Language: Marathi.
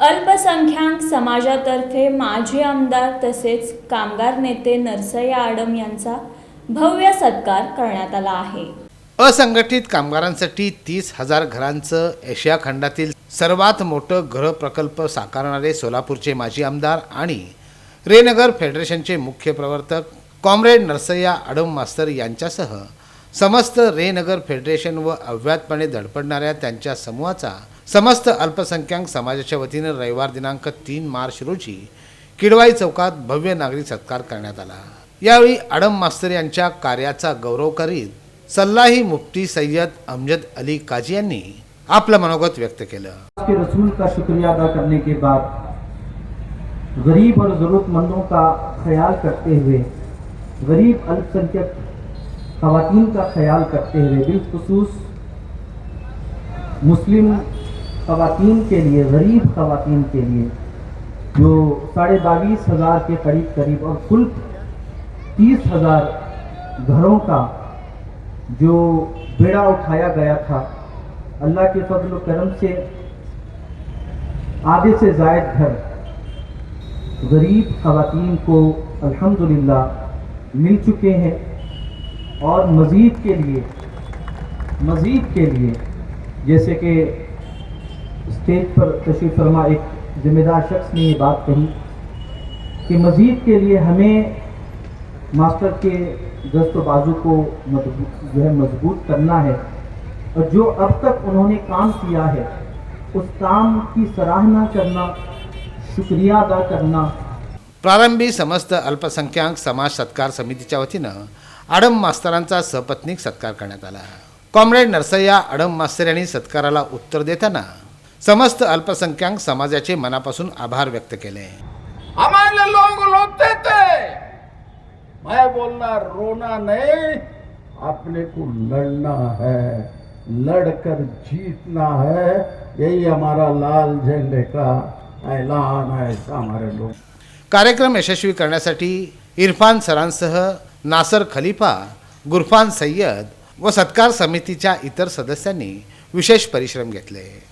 अल्पसंख्याक समाजातर्फे माजी आमदार तसेच कामगार नेते नरसय्या आडम यांचा भव्य सत्कार करण्यात आला आहे. असंघटित कामगारांसाठी तीस हजार घरांचं एशिया खंडातील सर्वात मोठं गृह प्रकल्प साकारणारे सोलापूरचे माजी आमदार आणि रेनगर फेडरेशनचे मुख्य प्रवर्तक कॉम्रेड नरसय्या आडम मास्तर यांच्यासह समस्त रेनगर फेडरेशन व अव्यातपणे धडपडणाऱ्या त्यांच्या समूहाचा समस्त अल्पसंख्याक समाजाच्या वतीनं रविवार दिनांक तीन मार्च रोजी किडवाई चौकात भव्य नागरी सत्कार करण्यात आला. यावेळी आडम मास्तर यांच्या कार्याचा गौरव करीत सल्लाही मुफ्ती सय्यद अमजद अली काजी यांनी आपलं मनोगत व्यक्त केलं. के रसूल का शुक्रिया अदा करने के बाद गरीब और ज़रूरतमंदों का ख्याल करते हुए गरीब अल्पसंख्यक खातन का ख्याल करते हुए बिलखसूस मुस्लिम खवातीन के लिए गरीब खवातीन के लिए जो साढ़े बाईस हज़ार के करीब करीब और कुल तीस हज़ार घरों का जो बेड़ा उठाया गया था अल्लाह के फजल करम से आधे से जायद घर गरीब खवातीन को अल्हम्दुलिल्लाह मिल चुके हैं और मज़ीद के लिए मज़ीद के लिए जैसे कि स्टेज पर तशरीफ फरमा एक जिम्मेदार शख्स ने ये बात कही कि मज़ीद के लिए हमें मास्टर के दस्त बाजू को मजबूत जो है मजबूत करना है। और जो अब तक उन्होंने काम किया है उस काम की सराहना करना शुक्रिया अदा करना। प्रारंभी समस्त अल्पसंख्याक समाज सत्कार समितीच्या वतीनं आडम मास्तरांचा सपत्नीक सत्कार करण्यात आला. कॉम्रेड नरसय्या आडम मास्तर यांनी सत्काराला उत्तर देताना समस्त अल्पसंख्याक समाजाचे मनापासून आभार व्यक्त केले. हमारे लोग रोते थे मैं बोलना रोना नहीं अपने को लड़ना है लड़कर जीतना है. यही हमारा लाल झंडे का ऐलान है ऐसा हमारे लोग. कार्यक्रम यशस्वी करण्यासाठी इरफान सरांसह नासर खलिफा गुरफान सय्यद व सत्कार समितीच्या इतर सदस्यांनी विशेष परिश्रम घेतले.